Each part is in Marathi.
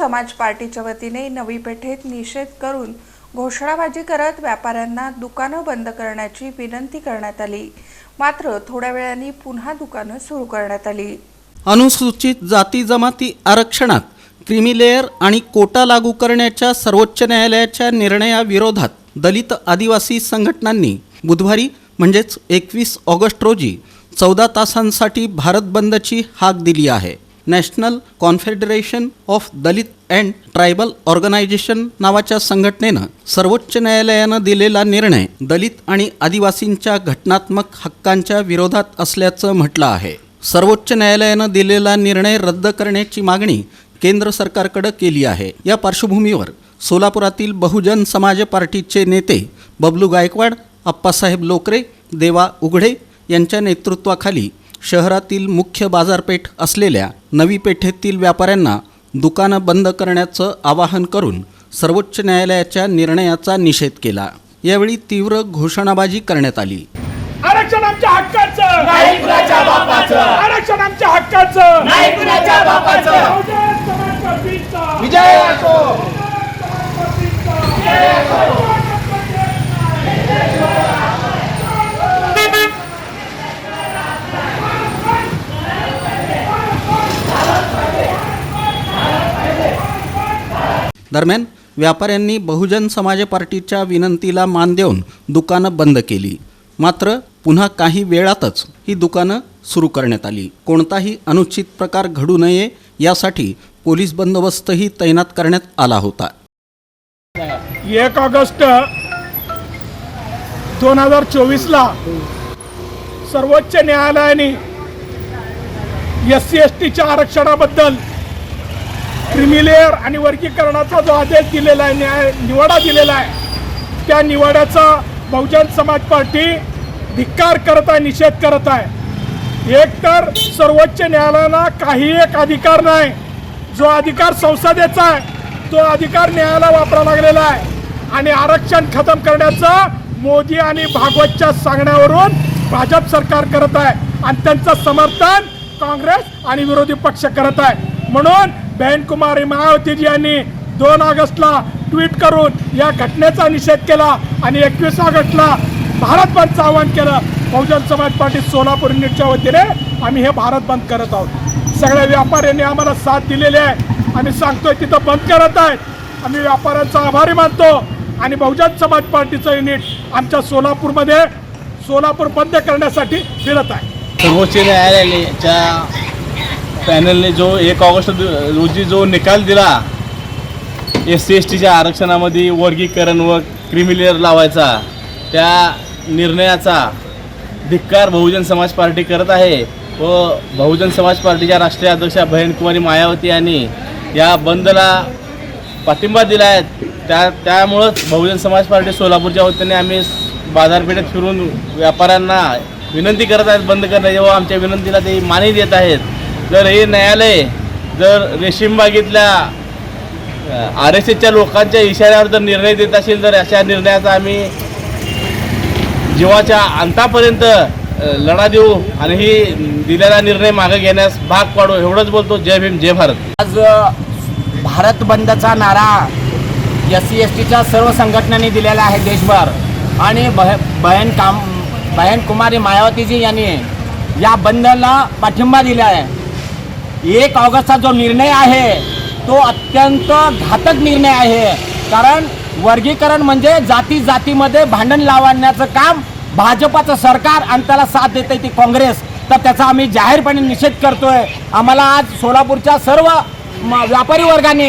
समाज पार्टीच्या वतीने नवी पेठेत निषेध करून घोषणाबाजी करत व्यापाऱ्यांना दुकानं बंद करण्याची विनंती करण्यात आली. मात्र थोड्या वेळाने पुन्हा दुकानं सुरू करण्यात आली. अनुसूचित जाती जमाती आरक्षणात क्रिमिलेअर आणि कोटा लागू करण्याच्या सर्वोच्च न्यायालयाच्या निर्णयाविरोधात दलित आदिवासी संघटनांनी बुधवारी म्हणजेच एकवीस ऑगस्ट रोजी चौदा तासांसाठी भारत बंदची हाक दिली आहे. National confederation of Dalit and tribal organisation नावाच्या संघटनेनं सर्वोच्च न्यायालयानं दिलेला निर्णय दलित आणि आदिवासींच्या घटनात्मक हक्कांच्या विरोधात असल्याचं म्हटलं आहे. सर्वोच्च न्यायालयानं दिलेला निर्णय रद्द करण्याची मागणी केंद्र सरकारकडे केली आहे. या पार्श्वभूमीवर सोलापुरातील बहुजन समाज पार्टीचे नेते बबलू गायकवाड अप्पासाहेब लोकरे देवा उघडे यांच्या नेतृत्वाखाली शहरातील मुख्य बाजारपेठ असलेल्या नवी पेठेतील व्यापाऱ्यांना दुकानं बंद करण्याचं आवाहन करून सर्वोच्च न्यायालयाच्या निर्णयाचा निषेध केला. यावेळी तीव्र घोषणाबाजी करण्यात आली. आरक्षण आमच्या हक्काचं. नाही कुणाच्या बापाचं. आरक्षण आमच्या हक्काचं. विजय असो. दरम्यान व्यापाऱ्यांनी बहुजन समाज पार्टीच्या विनंतीला मान देऊन दुकानं बंद केली. मात्र पुन्हा काही वेळातच ही दुकानं सुरू करण्यात आली. कोणताही अनुचित प्रकार घडू नये यासाठी पोलीस बंदोबस्तही तैनात करण्यात आला होता. एक ऑगस्ट दोन हजार चोवीसला सर्वोच्च न्यायालयाने एस सी एस टीच्या आरक्षणाबद्दल क्रिमिलेअर आणि वर्गीकरणाचा जो आदेश दिलेला आहे न्याय निवाडा दिलेला आहे त्या निवाड्याचा बहुजन समाज पार्टी धिक्कार करत आहे निषेध करत आहे. एक तर सर्वोच्च न्यायालयाला काही एक अधिकार नाही. जो अधिकार संसदेचा आहे तो अधिकार न्यायालयाला वापरा लागलेला आहे. आणि आरक्षण खतम करण्याचं मोदी आणि भागवतच्या सांगण्यावरून भाजप सरकार करत आहे. आणि त्यांचं समर्थन काँग्रेस आणि विरोधी पक्ष करत आहे. म्हणून बहन मायावतीजी यांनी दोन ऑगस्टला ट्विट करून या घटनेचा निषेध केला आणि एकवीस ऑगस्टला भारत बंदचं आवाहन केलं. बहुजन समाज पार्टी सोलापूर युनिटच्या वतीने आम्ही हे भारत बंद करत आहोत. सगळ्या व्यापाऱ्यांनी आम्हाला साथ दिलेली आहे. आम्ही सांगतोय तिथं बंद करत आहेत. आम्ही व्यापाऱ्यांचा आभारी मानतो आणि बहुजन समाज पार्टीचं युनिट आमच्या सोलापूरमध्ये सोलापूर बंद करण्यासाठी फिरत आहे. सर्वोच्च न्यायालयाच्या पॅनलने जो एक ऑगस्ट रोजी जो निकाल दिला एस सी एस टीच्या आरक्षणामध्ये वर्गीकरण व क्रिमिलेअर लावायचा त्या निर्णयाचा धिक्कार बहुजन समाज पार्टी करत आहे व बहुजन समाज पार्टीच्या राष्ट्रीय अध्यक्षा बहनकुमारी मायावती यांनी या बंदला पाठिंबा दिला आहे. त्या त्यामुळंच बहुजन समाज पार्टी सोलापूरच्या वतीने आम्ही बाजारपेठेत फिरून व्यापाऱ्यांना विनंती करत आहेत बंद करण्याची व आमच्या विनंतीला ते मानही देत आहेत जर हे न्यायालय जर रेशीमबागेतल्या आर एस एसच्या लोकांच्या इशाऱ्यावर जर निर्णय देत असेल तर अशा निर्णयाचा आम्ही जीवाच्या अंतापर्यंत लढा देऊ आणि ही दिलेला निर्णय मागे घेण्यास भाग पाडू एवढंच बोलतो. जय भीम जय भारत. आज भारत बंदचा नारा एस सी एस टीच्या सर्व संघटनांनी दिलेला आहे देशभर. आणि बह बहन काम बहन कुमारी मायावतीजी यांनी या बंदला पाठिंबा दिला आहे. एक ऑगस्टचा जो निर्णय आहे तो अत्यंत घातक निर्णय आहे. कारण वर्गीकरण म्हणजे जाती जातीमध्ये भांडण लावण्याचं काम भाजपाचं सरकार आणि त्याला साथ देते ती काँग्रेस. तर त्याचा आम्ही जाहीरपणे निषेध करतोय. आम्हाला आज सोलापूरच्या सर्व म- व्यापारी वर्गाने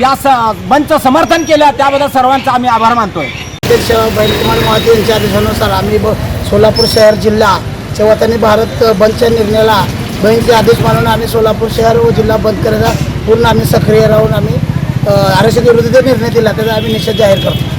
या स बंदचं समर्थन केलं त्याबद्दल सर्वांचा आम्ही आभार मानतोय. अध्यक्ष बैलकुमार महाते यांच्या आदेशानुसार आम्ही ब सोलापूर शहर जिल्हा तेव्हा भारत बंदच्या निर्णयाला बहिणीचे आदेश मानून आम्ही सोलापूर शहर व जिल्हा बंद करायला पूर्ण आम्ही सक्रिय राहून आम्ही आरक्षण विरोधी निर्णय दिला त्याचा आम्ही निषेध जाहीर करतो.